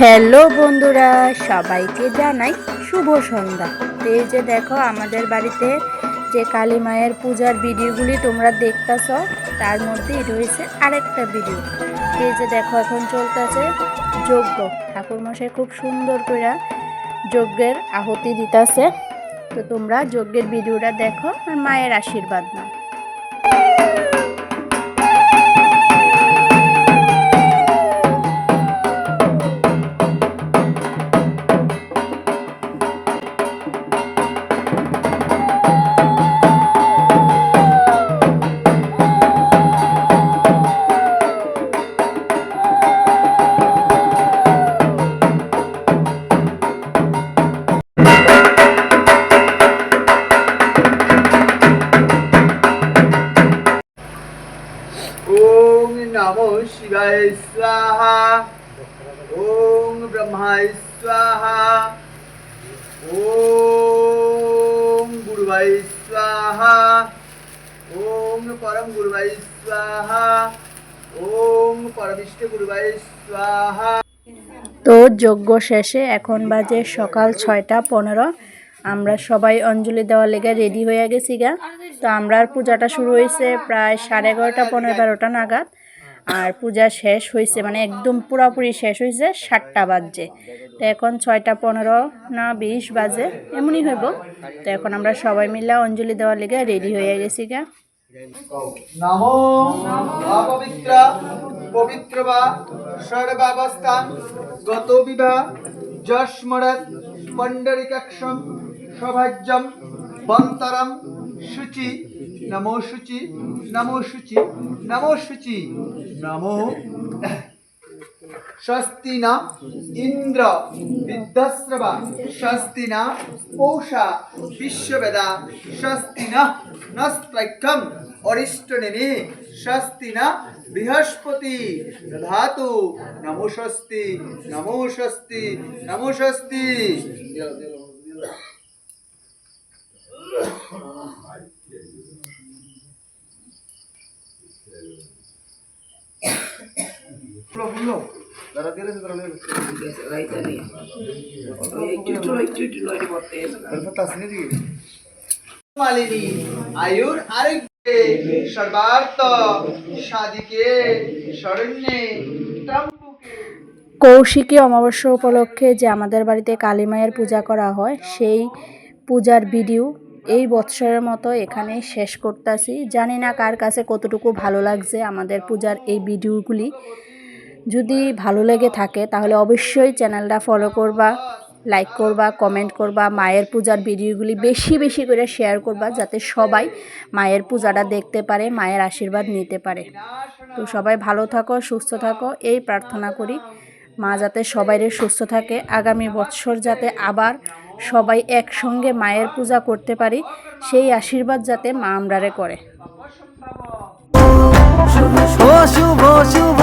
Hello বন্ধুরা, সবাইকে জানাই শুভ সন্ধ্যা। এই যে দেখো, আমাদের বাড়িতে যে কালী মায়ের পূজার ভিডিওগুলি তোমরা দেখতেছ, তার মধ্যেই রয়েছে আরেকটা ভিডিও। এই যে দেখো, এখন চলতেছে যজ্ঞ। ঠাকুরমশাই খুব সুন্দর করে যজ্ঞের আহুতি দিতেছে। তো তোমরা যজ্ঞের ভিডিওটা দেখো আর মায়ের আশীর্বাদ নাও। नमो शिवाय स्वाहा ॐ ब्रह्माय स्वाहा ॐ गुरुवाय स्वाहा ॐ परम गुरुवाय स्वाहा ॐ परमिष्ट गुरुवाय स्वाहा তো যজ্ঞ শেষে এখন বাজে সকাল ছয়টা পনেরো আমরা সবাই অঞ্জলি দেওয়ার লেগে রেডি হয়ে গেছি গা তো আমরা পূজাটা শুরু হয়েছে প্রায় সাড়ে এগারোটা পনেরো বারোটা নাগাদ আর পূজা শেষ হয়েছে মানে একদম পুরোপুরি শেষ হয়েছে সাতটা বাজছে। তো এখন ছয়টা পনেরো না বিশ বাজে, এমনই হইব। তো এখন আমরা সবাই মিলে অঞ্জলি দেওয়ার লেগে রেডি হয়ে গেছি গা। নমো অপবিত্র পবিত্র বা সৌভাজ্যম, বন্তরম শুচি নমো শুচি নমো শুচি নমো শুচি নমো স্বস্তি না ইন্দ্র বিদ্যস্রবা স্বস্তি না পৌষা বিশ্ববেদা স্বস্তি না নস্ত্রৈকম অরিষ্ট নেমে স্বস্তি না বৃহস্পতি ধাতু নমো স্বস্তি নমো স্বস্তি নমো স্বস্তি মালিনী আয়ুর সর্বার্থ সাদিকে শরণ্যে কৌশিকী অমাবস্যা উপলক্ষে যে আমাদের বাড়িতে কালী মায়ের পূজা করা হয় সেই পূজার ভিডিও এই বৎসরের মতো এখানেই শেষ করতেছি। জানি না কার কাছে কতটুকু ভালো লাগছে আমাদের পূজার এই ভিডিওগুলি। যদি ভালো লেগে থাকে, তাহলে অবশ্যই চ্যানেলটা ফলো করবা লাইক করবা কমেন্ট করবা, মায়ের পূজার ভিডিওগুলি বেশি বেশি করে শেয়ার করবা, যাতে সবাই মায়ের পূজাটা দেখতে পারে, মায়ের আশীর্বাদ নিতে পারে। তো সবাই ভালো থাকো, সুস্থ থাকো, এই প্রার্থনা করি। মা যাতে সবাইরে সুস্থ থাকে, আগামী বছর যাতে আবার সবাই একসঙ্গে মায়ের পূজা করতে পারি, সেই আশীর্বাদ যাতে মা আমরারে করে। ও শুভ শুভ।